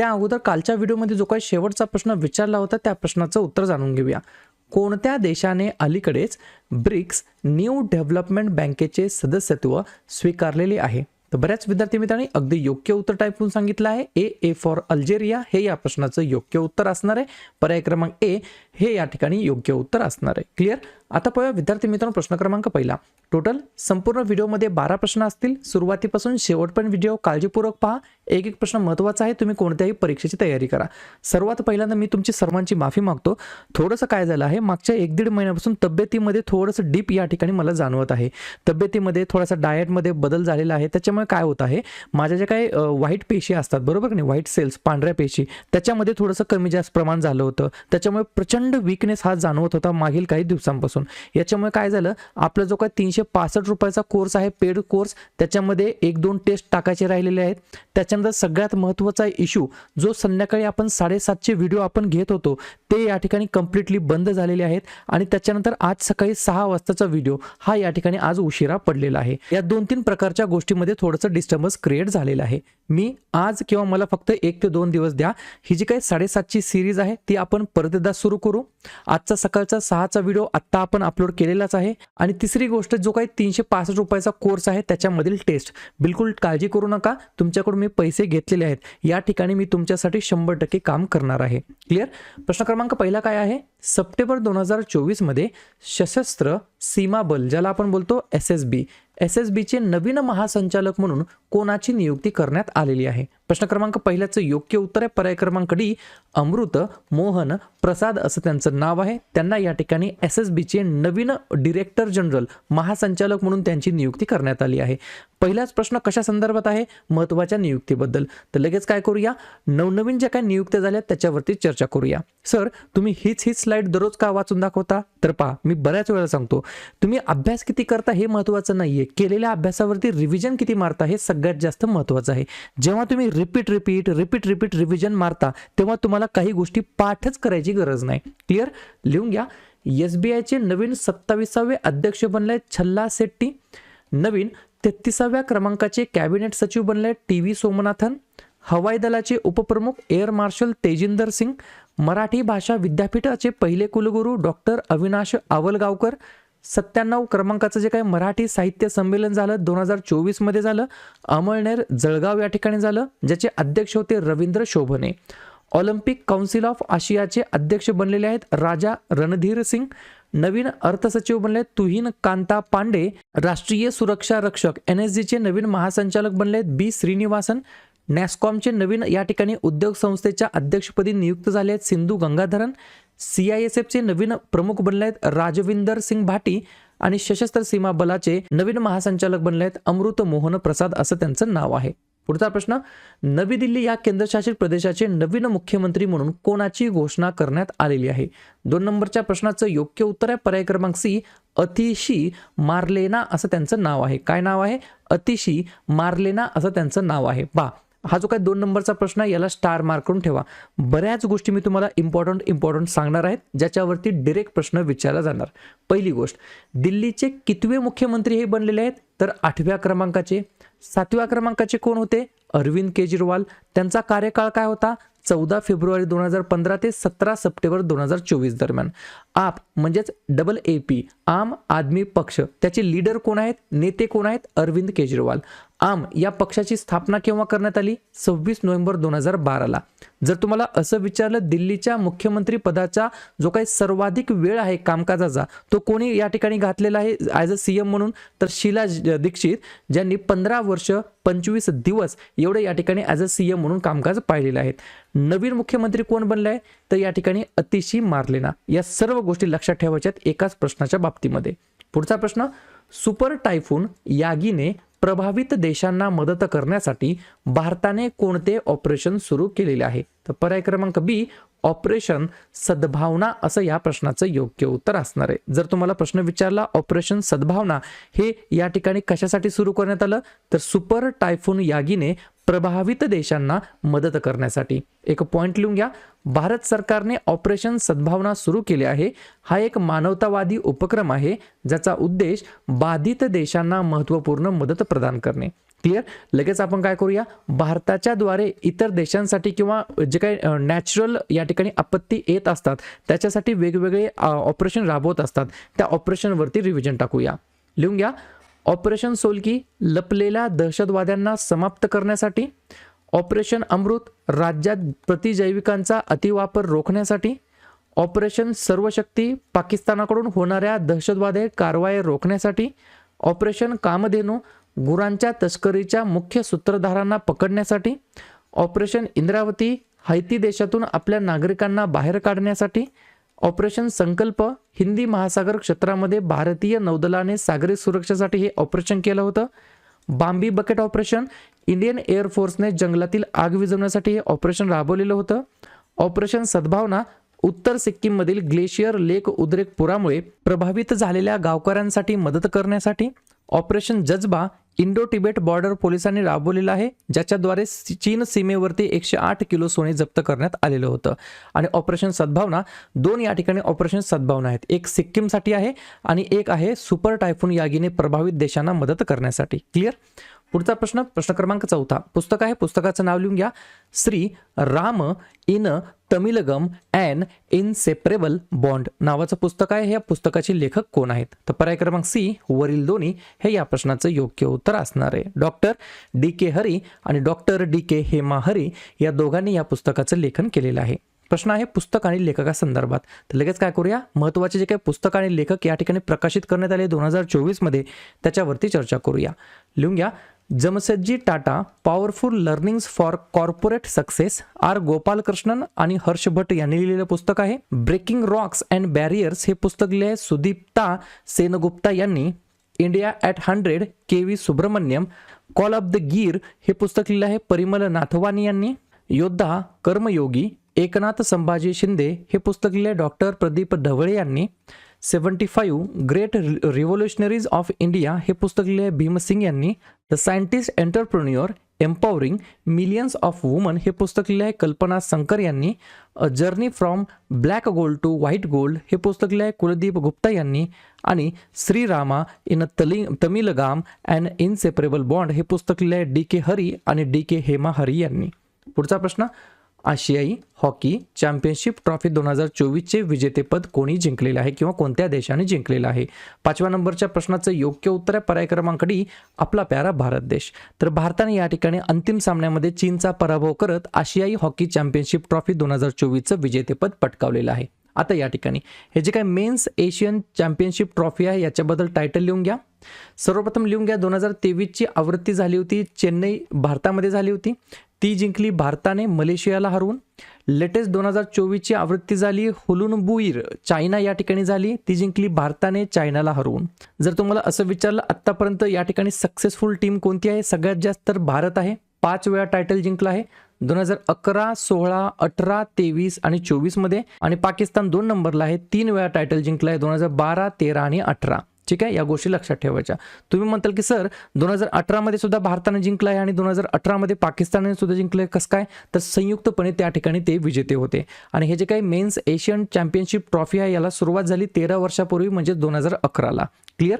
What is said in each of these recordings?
त्या अगोदर कालच्या व्हिडिओमध्ये जो काही शेवटचा प्रश्न विचारला होता त्या प्रश्नाचं उत्तर जाणून घेऊया. कोणत्या देशाने अलीकडेच ब्रिक्स न्यू डेव्हलपमेंट बँकेचे सदस्यत्व स्वीकारलेले आहे? तर बऱ्याच विद्यार्थी मित्रांनी अगदी योग्य उत्तर टाईप करून सांगितलं आहे. ए ए फॉर अल्जेरिया हे या प्रश्नाचं योग्य उत्तर असणार आहे. पर्याय क्रमांक ए हे या ठिकाणी योग्य उत्तर असणार आहे. क्लिअर आता पाहूया विद्यार्थी मित्रांनो प्रश्न क्रमांक पहिला. टोटल संपूर्ण व्हिडिओमध्ये बारा प्रश्न असतील. सुरुवातीपासून शेवटपर्यंत व्हिडिओ काळजीपूर्वक पहा. एक एक प्रश्न महत्त्वाचा आहे. तुम्ही कोणत्याही परीक्षेची तयारी करा. सर्वात पहिल्यांदा मी तुमची सर्वांची माफी मागतो. थोडंसं काय झालं आहे? मागच्या एक दीड महिन्यापासून तब्येतीमध्ये थोडंसं डीप या ठिकाणी मला जाणवत आहे. तब्येतीमध्ये थोडासा डाएटमध्ये बदल झालेला आहे. त्याच्यामुळे काय होत आहे? माझ्या ज्या काही व्हाईट पेशी असतात बरोबर की नाही? व्हाईट सेल्स पांढऱ्या पेशी त्याच्यामध्ये थोडंसं कमी जास्त प्रमाण झालं होतं. त्याच्यामुळे प्रचंड विकनेस हा जाणवत होता मागील काही दिवसांपासून. याच्यामुळे काय झालं? आपला जो काही तीनशे पासष्ट रुपयाचा कोर्स आहे पेड कोर्स त्याच्यामध्ये एक दोन टेस्ट टाकायचे राहिलेले आहेत. त्याच्यानंतर सगळ्यात महत्त्वाचा इश्यू जो संध्याकाळी आपण साडेसातचे व्हिडिओ आपण घेत होतो ते या ठिकाणी कम्प्लिटली बंद झालेले आहेत. आणि त्याच्यानंतर आज सकाळी सहा वाजताचा व्हिडिओ हा या ठिकाणी आज उशिरा पडलेला आहे. या दोन तीन प्रकारच्या गोष्टीमध्ये थोडंसं डिस्टर्बन्स क्रिएट झालेलं आहे. मी आज किंवा मला फक्त एक ते दोन दिवस द्या. ही जी काही साडेसातची सिरीज आहे ती आपण परत एकदा सुरू करू. आजचा सकाळचा सहाचा व्हिडिओ आत्ता आपण अपलोड केलेलाच आहे. आणि तिसरी गोष्ट जो काही तीनशे पासष्ट रुपयाचा कोर्स आहे त्याच्यामधील टेस्ट बिलकुल काळजी करू नका. तुमच्याकडून मी पैसे घेतलेले आहेत. या ठिकाणी मी तुमच्यासाठी शंभर टक्के काम करणार आहे. क्लिअर प्रश्न क्रमांक क्रमांक पहिला काय आहे? सप्टेंबर दोन हजार चोवीसमध्ये सशस्त्र सीमा बल ज्याला आपण बोलतो S S B S S बीचे नवीन महासंचालक म्हणून कोणाची नियुक्ती करण्यात आलेली आहे? प्रश्न क्रमांक पहिल्याचं योग्य उत्तर आहे. पर्याय क्रमांक डी अमृत मोहन प्रसाद असं त्यांचं नाव आहे. त्यांना या ठिकाणी एस एस बीचे नवीन डिरेक्टर जनरल महासंचालक म्हणून त्यांची नियुक्ती करण्यात आली आहे. पहिलाच प्रश्न कशा संदर्भात आहे? महत्त्वाच्या नियुक्तीबद्दल. तर लगेच काय करूया? नवनवीन ज्या काही नियुक्त्या झाल्या त्याच्यावरती चर्चा करूया. सर तुम्ही हीच हीच स्लाईड दररोज का वाचून दाखवता? तर पहा मी बऱ्याच वेळा सांगतो तुम्ही अभ्यास किती करता हे महत्त्वाचं नाहीये. केलेल्या अभ्यासावरती रिव्हिजन किती मारता हे सगळ्यात जास्त महत्त्वाचं आहे. जेव्हा तुम्ही repeat repeat repeat repeat revision मारता तेव्हा तुम्हाला काही गोष्टी पाठच करायची गरज नाही. क्लिअर लिहून घ्या. एस बी आयचे नवीन सत्तावीसावे अध्यक्ष बनले छल्ला शेट्टी. नवीन तेहतीसाव्या क्रमांकाचे कॅबिनेट सचिव बनले टी व्ही सोमनाथन. हवाई दलाचे उपप्रमुख एअर मार्शल तेजिंदर सिंग. मराठी भाषा विद्यापीठाचे पहिले कुलगुरू डॉक्टर अविनाश आवलगावकर सत्त्याण्णव क्रमांकाचं जे काही मराठी साहित्य संमेलन झालं दोन हजार चोवीसमध्ये झालं अमळनेर जळगाव या ठिकाणी झालं ज्याचे अध्यक्ष होते Ravindra Shobhane. Olympic council of आशियाचे अध्यक्ष बनलेले आहेत राजा रणधीर सिंग. नवीन अर्थसचिव बनले तुहीन कांता पांडे. राष्ट्रीय सुरक्षा रक्षक एन एस जीचे नवीन महासंचालक बनले बी श्रीनिवासन. नॅस्कॉमचे नवीन या ठिकाणी उद्योग संस्थेच्या अध्यक्षपदी नियुक्त झाले आहेत Sindhu Gangadharan C I S एफचे नवीन प्रमुख बनले आहेत राजविंदर सिंग भाटी आणि सशस्त्र सीमा बलाचे नवीन महासंचालक बनले आहेत अमृत मोहन प्रसाद असं त्यांचं नाव आहे. पुढचा प्रश्न नवी दिल्ली या केंद्रशासित प्रदेशाचे नवीन मुख्यमंत्री म्हणून कोणाची घोषणा करण्यात आलेली आहे? दोन नंबरच्या प्रश्नाचं योग्य उत्तर आहे पर्याय क्रमांक सी अतिशी मार्लेना असं त्यांचं नाव आहे. काय नाव आहे? अतिशी मार्लेना असं त्यांचं नाव आहे. पा हा जो काय दोन नंबरचा प्रश्न आहे याला स्टार मार्क करून ठेवा. बऱ्याच गोष्टी मी तुम्हाला इम्पॉर्टंट इम्पॉर्टंट सांगणार आहेत ज्याच्यावरती डिरेक्ट प्रश्न विचारला जाणार. पहिली गोष्ट दिल्लीचे कितवे मुख्यमंत्री हे बनलेले आहेत? तर आठव्या क्रमांकाचे. सातव्या क्रमांकाचे कोण होते? अरविंद केजरीवाल. त्यांचा कार्यकाळ काय होता? चौदा फेब्रुवारी दोन हजार पंधरा ते सतरा सप्टेंबर दोन हजार चोवीस दरम्यान. आप म्हणजेच डबल ए पी आम आदमी पक्ष त्याचे लीडर कोण आहेत? नेते कोण आहेत? अरविंद केजरीवाल. आम या पक्षाची स्थापना केव्हा करण्यात आली? सव्वीस नोव्हेंबर दोन हजार बाराला. जर तुम्हाला असं विचारलं दिल्लीच्या मुख्यमंत्री पदाचा जो काही सर्वाधिक वेळ आहे कामकाजाचा तो कोणी या ठिकाणी घातलेला आहे ॲज अ सी एम म्हणून? तर शीला ज- दीक्षित ज्यांनी पंधरा वर्ष पंचवीस दिवस एवढे या ठिकाणी ॲज अ सी एम म्हणून कामकाज पाहिलेलं आहे. नवीन मुख्यमंत्री कोण बनले आहे तर या ठिकाणी अतिशी मारलेना. या सर्व गोष्टी लक्षात ठेवायच्यात एकाच प्रश्नाच्या बाबतीमध्ये. पुढचा प्रश्न सुपर टायफून यागीने प्रभावित देशांना मदत करण्यासाठी भारताने कोणते ऑपरेशन सुरू केलेले आहे? तर पर्याय क्रमांक बी ऑपरेशन सद्भावना असं या प्रश्नाचं योग्य उत्तर असणार आहे. जर तुम्हाला प्रश्न विचारला ऑपरेशन सद्भावना हे या ठिकाणी कशासाठी सुरू करण्यात आलं? तर सुपर टायफून यागीने प्रभावित देशांना मदत करण्यासाठी. एक पॉईंट लिहून घ्या. भारत सरकारने ऑपरेशन सद्भावना सुरू केले आहे. हा एक मानवतावादी उपक्रम आहे ज्याचा उद्देश बाधित देशांना महत्त्वपूर्ण मदत प्रदान करणे. क्लिअर लगेच आपण काय करूया? भारताच्या द्वारे इतर देशांसाठी किंवा जे काही नॅचरल या ठिकाणी आपत्ती येत असतात त्याच्यासाठी वेगवेगळे ऑपरेशन राबवत असतात. त्या ऑपरेशनवरती रिव्हिजन टाकूया. लिहून घ्या. ऑपरेशन सोलकी लपलेल्या दहशतवाद्यांना समाप्त करण्यासाठी ऑपरेशन अमृत राज्यात प्रतिजैविकांचा अतिवापर रोखण्यासाठी ऑपरेशन सर्वशक्ती पाकिस्तानाकडून होणाऱ्या दहशतवादी कारवाई रोखण्यासाठी ऑपरेशन कामधेनू गुरांच्या तस्करीच्या मुख्य सूत्रधारांना पकडण्यासाठी ऑपरेशन इंद्रावती हैती देशातून आपल्या नागरिकांना बाहेर काढण्यासाठी ऑपरेशन संकल्प हिंदी महासागर क्षेत्रामध्ये भारतीय नौदलाने सागरी सुरक्षेसाठी हे ऑपरेशन केलं होतं. बांबी बकेट ऑपरेशन इंडियन एअरफोर्सने जंगलातील आग विझवण्यासाठी हे ऑपरेशन राबवलेलं होतं. ऑपरेशन सद्भावना उत्तर सिक्कीममधील ग्लेशियर लेक उद्रेक पुरामुळे प्रभावित झालेल्या गावकऱ्यांसाठी मदत करण्यासाठी ऑपरेशन जज्बा इंडो तिबेट बॉर्डर पोलिसांनी राबवलेलं आहे ज्याच्याद्वारे चीन सीमेवरती एकशे आठ किलो सोने जप्त करण्यात आलेलं होतं. आणि ऑपरेशन सद्भावना दोन या ठिकाणी ऑपरेशन सद्भावना आहेत. एक सिक्कीमसाठी आहे आणि एक आहे सुपर टायफून यागीने प्रभावित देशांना मदत करण्यासाठी. क्लिअर? पुढचा प्रश्न प्रश्न क्रमांक चौथा. पुस्तक आहे पुस्तकाचं नाव लिहून घ्या. Shri Ram in Tamilagam and inseparable bond नावाचं पुस्तक आहे. या पुस्तकाचे लेखक कोण आहेत? तर पर्याय क्रमांक सी वरील दोन्ही. हे या प्रश्नाचं योग्य उत्तर असणार आहे. डॉक्टर डी के हरी आणि doctor D K Hema Hari या दोघांनी या पुस्तकाचं लेखन केलेलं आहे. प्रश्न आहे पुस्तक आणि लेखकासंदर्भात. तर लगेच काय करूया? महत्त्वाचे जे काही पुस्तक आणि लेखक या ठिकाणी प्रकाशित करण्यात आले दोन हजार चोवीसमध्ये त्याच्यावरती चर्चा करूया. लिहून घ्या. Jamsetji Tata powerful learnings for corporate success R Gopalakrishnan आणि हर्ष भट यांनी लिहिलेलं पुस्तक आहे. ब्रेकिंग रॉक्स अँड बॅरियर्स हे पुस्तक लिहिले आहे सुदीप्ता सेनगुप्ता यांनी. India at hundred K V Subramanyam call of the Gir हे पुस्तक लिहिलं आहे परिमल नाथवानी यांनी. योद्धा कर्मयोगी एकनाथ संभाजी शिंदे हे पुस्तक लिहिले डॉक्टर प्रदीप ढवळे यांनी. Seventy five great revolutionaries of India हे पुस्तक लिहिले भीमसिंग यांनी. The scientist entrepreneur empowering millions of women हे पुस्तक लिहिले आहे कल्पना संकर यांनी. A journey from black gold to white gold हे पुस्तक लिहिले आहे कुलदीप गुप्ता यांनी. आणि श्रीरामा इन तली तमिलगाम अँड इनसेपरेबल बॉन्ड हे पुस्तक लिहिले आहे डी के हरी आणि डी के हेमा हरी यांनी. पुढचा प्रश्न आशियाई हॉकी चॅम्पियनशिप ट्रॉफी दोन हजार चोवीसचे विजेतेपद कोणी जिंकलेलं आहे किंवा कोणत्या देशाने जिंकलेलं आहे? पाचव्या नंबरच्या प्रश्नाचं योग्य उत्तर आहे पर्याय क्रमांक डी आपला प्यारा भारत देश. तर भारताने या ठिकाणी अंतिम सामन्यामध्ये चीनचा पराभव करत आशियाई हॉकी चॅम्पियनशिप ट्रॉफी दोन हजार चोवीसचं विजेतेपद पटकावलेलं आहे. आता या ठिकाणी. हे जे काही मेन्स एशियन चॅम्पियनशिप ट्रॉफी आहे याच्याबद्दल टायटल लिहून घ्या. सर्वप्रथम लिहून घ्या दोन हजार तेवीसची आवृत्ती झाली होती चेन्नई भारतामध्ये झाली होती. ती जिंकली भारताने मलेशियाला हरवून. लेटेस्ट दोन हजार चोवीसची आवृत्ती झाली हुलुनबुईर चायना या ठिकाणी झाली ती जिंकली भारताने चायनाला हरवून. जर तुम्हाला असं विचारलं आत्तापर्यंत या ठिकाणी सक्सेसफुल टीम कोणती आहे? सगळ्यात जास्त तर भारत आहे. पाच वेळा टायटल जिंकला आहे. दोन हजार अकरा सोळा अठरा तेवीस आणि चोवीसमध्ये आणि पाकिस्तान दोन नंबरला आहे तीन वेळा टायटल जिंकला आहे दोन हजार बारा तेरा आणि अठरा. ठीक आहे? या गोष्टी लक्षात ठेवायच्या. तुम्ही म्हणताल की सर दोन हजार अठरामध्ये सुद्धा भारताने जिंकलं आहे आणि दोन हजार अठरामध्ये पाकिस्तानने सुद्धा जिंकलं आहे कसं काय? तर संयुक्तपणे त्या ठिकाणी ते विजेते होते. आणि हे जे काही मेन्स एशियन चॅम्पियनशिप ट्रॉफी आहे याला सुरुवात झाली तेरा वर्षापूर्वी म्हणजे दोन हजार अकराला. क्लिअर?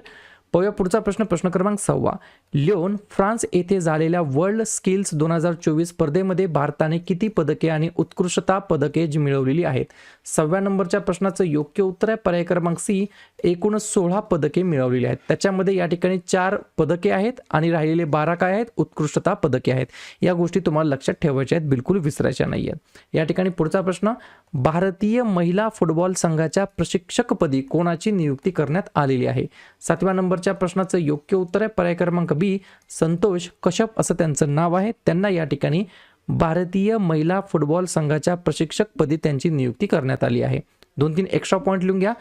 पाहूया पुढचा प्रश्न प्रश्न क्रमांक सव्वा लिओन फ्रान्स येथे झालेल्या वर्ल्ड स्किल्स दोन हजार चोवीस स्पर्धेमध्ये भारताने किती पदके आणि उत्कृष्टता पदके जी मिळवलेली आहेत? सहाव्या नंबरच्या प्रश्नाचं योग्य उत्तर आहे. पर्याय क्रमांक सी एकूण सोळा पदके मिळवलेली आहेत. त्याच्यामध्ये या ठिकाणी चार पदके आहेत आणि राहिलेले बारा काय आहेत? उत्कृष्टता पदके आहेत. या गोष्टी तुम्हाला लक्षात ठेवायच्या आहेत. बिलकुल विसरायच्या नाही आहेत या ठिकाणी पुढचा प्रश्न भारतीय महिला फुटबॉल संघाच्या प्रशिक्षकपदी कोणाची नियुक्ती करण्यात आलेली आहे? सातव्या नंबर नंबरच्या प्रश्नाचं योग्य उत्तर आहे. पर्याय क्रमांक बी संतोष कश्यप असं त्यांचं नाव आहे. त्यांना या ठिकाणी भारतीय महिला फुटबॉल संघाच्या प्रशिक्षकपदी त्यांची नियुक्ती करण्यात आली आहे. दोन तीन एक्स्ट्रा पॉईंट लिहून घ्या.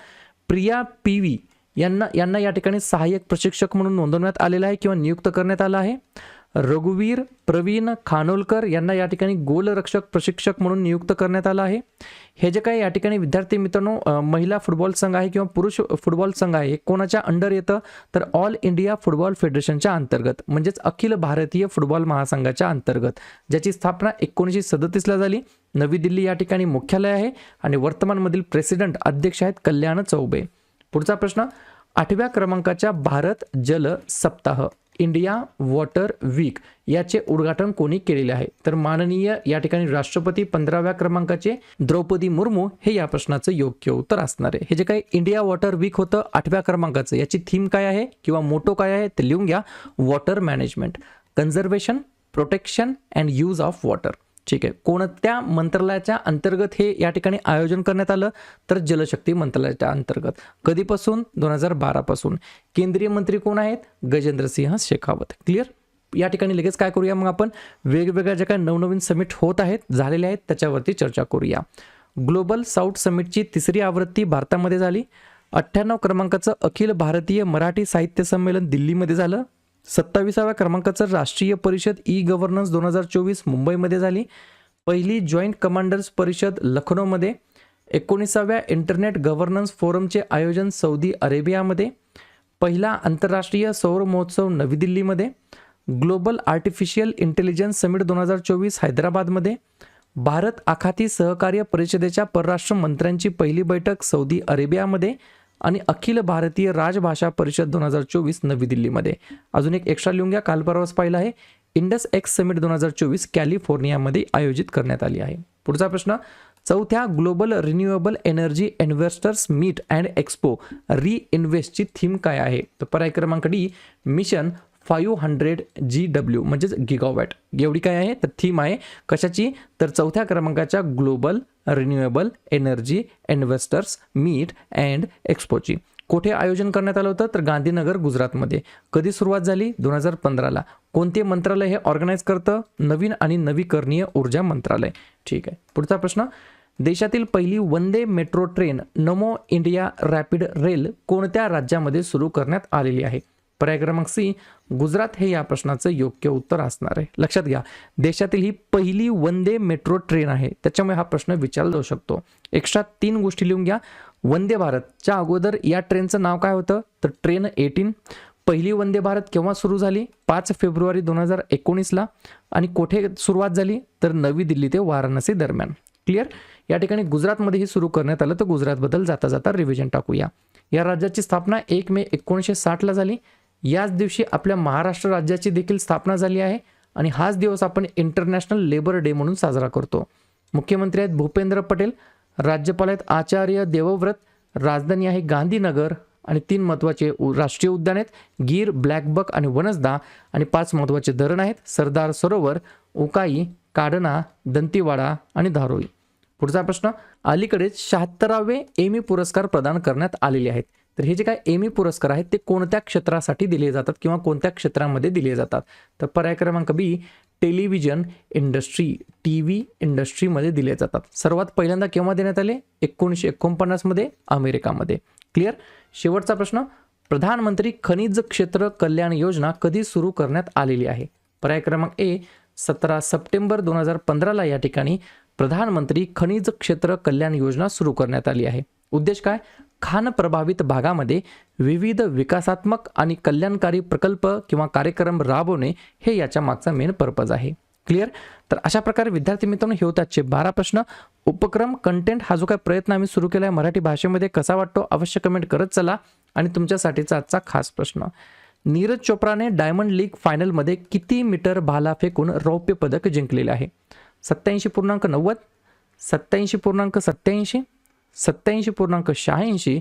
प्रिया पी व्ही यांना यांना या ठिकाणी सहाय्यक प्रशिक्षक म्हणून नोंदवण्यात आलेलं आहे किंवा नियुक्त करण्यात आलं आहे. रघुवीर प्रवीण खानोलकर यांना या ठिकाणी गोलरक्षक प्रशिक्षक म्हणून नियुक्त करण्यात आलं आहे. हे जे काही या ठिकाणी विद्यार्थी मित्रांनो महिला फुटबॉल संघ आहे किंवा पुरुष फुटबॉल संघ आहे कोणाच्या अंडर येतं? तर ऑल इंडिया फुटबॉल फेडरेशनच्या अंतर्गत म्हणजेच अखिल भारतीय फुटबॉल महासंघाच्या अंतर्गत ज्याची स्थापना एकोणीसशे सदतीसला झाली. नवी दिल्ली या ठिकाणी मुख्यालय आहे आणि वर्तमानमधील प्रेसिडेंट अध्यक्ष आहेत कल्याण चौबे. पुढचा प्रश्न आठव्या क्रमांकाच्या भारत जल सप्ताह. इंडिया वॉटर वीक याचे उद्घाटन कोणी केलेले आहे? तर माननीय या ठिकाणी राष्ट्रपती पंधराव्या क्रमांकाचे द्रौपदी मुर्मू हे या प्रश्नाचं योग्य उत्तर असणार आहे. हे जे काही इंडिया वॉटर वीक होतं आठव्या क्रमांकाचं याची थीम काय आहे किंवा मोटो काय आहे ते लिहून घ्या. Water management conservation protection and use of water. ठीक आहे. कोणत्या मंत्रालयाच्या अंतर्गत हे या ठिकाणी आयोजन करण्यात आलं? तर जलशक्ती मंत्रालयाच्या अंतर्गत. कधीपासून? दोन हजार बारापासून केंद्रीय मंत्री कोण आहेत? गजेंद्रसिंह शेखावत. क्लिअर या ठिकाणी लगेच काय करूया मग आपण? वेगवेगळ्या ज्या काही नवनवीन समिट होत आहेत झालेले आहेत त्याच्यावरती चर्चा करूया. ग्लोबल साऊथ समिटची तिसरी आवृत्ती भारतामध्ये झाली. अठ्ठ्याण्णव क्रमांकाचं अखिल भारतीय मराठी साहित्य संमेलन दिल्लीमध्ये झालं. सत्तावीसाव्या क्रमांकाचं राष्ट्रीय परिषद ई गव्हर्नन्स दोन हजार चोवीस मुंबईमध्ये झाली. पहिली जॉईंट कमांडर्स परिषद लखनौमध्ये. एकोणीसाव्या इंटरनेट गव्हर्नन्स फोरमचे आयोजन सौदी अरेबियामध्ये. पहिला आंतरराष्ट्रीय सौर महोत्सव नवी दिल्लीमध्ये. ग्लोबल आर्टिफिशियल इंटेलिजन्स समिट दोन हजार चोवीस हैदराबादमध्ये. भारत आखाती सहकार्य परिषदेच्या परराष्ट्र मंत्र्यांची पहिली बैठक सौदी अरेबियामध्ये. आणि अखिल भारतीय राजभाषा परिषद दोन हजार चोवीस नवी दिल्लीमध्ये. अजून एक एक्स्ट्रा लिहून घ्या काल परवाच पाहिलं आहे. इंडस एक्स समिट दोन हजार चोवीस कॅलिफोर्नियामध्ये आयोजित करण्यात आली आहे. पुढचा प्रश्न चौथ्या global renewable energy investors meet and expo re इन्व्हेस्टची theme काय आहे? तर पर्याय क्रमांक D mission five hundred G W म्हणजेच गिगावॅट. एवढी काय आहे? तर थीम आहे कशाची? तर चौथ्या क्रमांकाच्या global renewable energy investors meet and एक्सपोची कोठे आयोजन करण्यात आलं होतं? तर गांधीनगर गुजरातमध्ये. कधी सुरुवात झाली? दोन हजार पंधराला. कोणते मंत्रालय हे ऑर्गनाईज करतं? नवीन आणि नवीकरणीय ऊर्जा मंत्रालय. ठीक आहे. पुढचा प्रश्न. देशातील पहिली Vande metro train Namo India rapid rail कोणत्या राज्यामध्ये सुरू करण्यात आलेली आहे? पर्याय क्रमांक सी. गुजरात हे या प्रश्नाचं योग्य उत्तर असणार आहे. लक्षात घ्या देशातील ही पहिली वंदे मेट्रो ट्रेन आहे. त्याच्यामुळे हा प्रश्न विचारला जाऊ शकतो. एक्स्ट्रा तीन गोष्टी लिहून घ्या. वंदे भारतच्या अगोदर या ट्रेनचं नाव काय होतं? तर ट्रेन एटीन. पहिली वंदे भारत केव्हा सुरू झाली? पाच फेब्रुवारी दोन हजार एकोणीसला. आणि कुठे सुरुवात झाली? तर नवी दिल्ली ते वाराणसी दरम्यान. क्लिअर? या ठिकाणी गुजरातमध्ये हे सुरू करण्यात आलं. तर गुजरातबद्दल जाता जाता रिव्हिजन टाकूया. या राज्याची स्थापना एक मे एकोणीसशे साठला झाली. याच दिवशी आपल्या महाराष्ट्र राज्याची देखील स्थापना झाली आहे आणि हाच दिवस आपण इंटरनॅशनल लेबर डे म्हणून साजरा करतो. मुख्यमंत्री आहेत भूपेंद्र पटेल राज्यपाल आहेत आचार्य देवव्रत राजधानी आहे गांधीनगर आणि तीन महत्त्वाचे उ- राष्ट्रीय उद्यान आहेत गीर ब्लॅकबक आणि वनसदा आणि पाच महत्त्वाचे धरण आहेत सरदार सरोवर उकाई काडना दंतीवाडा आणि धारोई. पुढचा प्रश्न अलीकडेच शहात्तरावे एमी पुरस्कार प्रदान करण्यात आलेले आहेत. तर हे जे काय एमी पुरस्कार आहेत ते कोणत्या क्षेत्रासाठी दिले जातात किंवा कोणत्या क्षेत्रामध्ये दिले जातात? तर पर्याय क्रमांक B television industry T V इंडस्ट्रीमध्ये दिले जातात. सर्वात पहिल्यांदा केव्हा देण्यात आले? एकोणीसशे एकोणपन्नासमध्ये अमेरिकामध्ये. क्लिअर शेवटचा प्रश्न प्रधानमंत्री खनिज क्षेत्र कल्याण योजना कधी सुरू करण्यात आलेली आहे? पर्याय क्रमांक ए सतरा सप्टेंबर दोन हजार पंधराला या ठिकाणी प्रधानमंत्री खनिज क्षेत्र कल्याण योजना सुरू करण्यात आली आहे. उद्देश काय? खान प्रभावित भागामध्ये विविध विकासात्मक आणि कल्याणकारी प्रकल्प किंवा कार्यक्रम राबवणे हे याच्या मागचा मेन पर्पज आहे. क्लिअर तर अशा प्रकारे विद्यार्थी मित्रांनो हे होते आजचे बारा प्रश्न. उपक्रम कंटेंट हा जो काही प्रयत्न आम्ही सुरू केला आहे मराठी भाषेमध्ये कसा वाटतो अवश्य कमेंट करत चला. आणि तुमच्यासाठीचा आजचा खास प्रश्न. नीरज चोप्राने डायमंड लीग फायनलमध्ये किती मीटर भाला फेकून रौप्य पदक जिंकलेले आहे? सत्याऐंशी पूर्णांक नव्वद सत्याऐंशी पूर्णांक सत्याऐंशी सत्याऐंशी पूर्णांक शहाऐंशी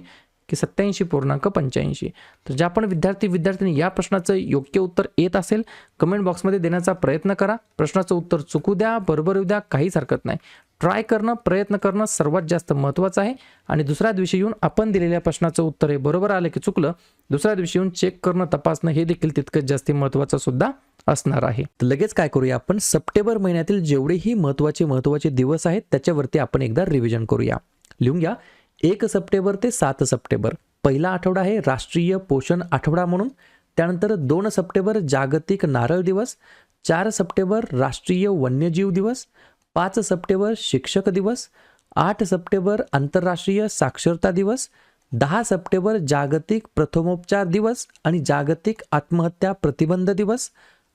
की सत्याऐंशी पूर्णांक पंच्याऐंशी. तर ज्या पण विद्यार्थी विद्यार्थ्यांनी या प्रश्नाचं योग्य उत्तर येत असेल कमेंट बॉक्समध्ये देण्याचा प्रयत्न करा. प्रश्नाचं उत्तर चुकू द्या बरोबर येऊ द्या काहीच हरकत नाही. ट्राय करणं प्रयत्न करणं सर्वात जास्त महत्त्वाचं आहे. आणि दुसऱ्या दिवशी येऊन आपण दिलेल्या प्रश्नाचं उत्तर हे बरोबर आलं की चुकलं दुसऱ्या दिवशी येऊन चेक करणं तपासणं हे देखील तितकंच जास्त महत्त्वाचं सुद्धा असणार आहे. तर लगेच काय करूया आपण? सप्टेंबर महिन्यातील जेवढेही महत्त्वाचे महत्त्वाचे दिवस आहेत त्याच्यावरती आपण एकदा रिव्हिजन करूया. लिहून घ्या. एक सप्टेंबर ते सात सप्टेंबर. पहिला आठवडा आहे राष्ट्रीय पोषण आठवडा म्हणून. त्यानंतर दोन सप्टेंबर जागतिक नारळ दिवस. चार सप्टेंबर राष्ट्रीय वन्यजीव दिवस. पाच सप्टेंबर शिक्षक दिवस. आठ सप्टेंबर आंतरराष्ट्रीय साक्षरता दिवस. दहा सप्टेंबर जागतिक प्रथमोपचार दिवस आणि जागतिक आत्महत्या प्रतिबंध दिवस.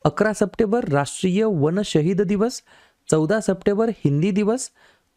अकरा सप्टेंबर राष्ट्रीय वन शहीद दिवस. चौदा सप्टेंबर हिंदी दिवस.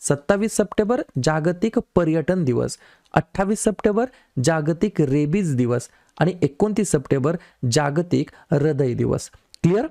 सत्तावीस सप्टेंबर जागतिक पर्यटन दिवस. अठ्ठावीस सप्टेंबर जागतिक रेबीज दिवस. आणि एकोणतीस सप्टेंबर जागतिक हृदय दिवस. क्लिअर?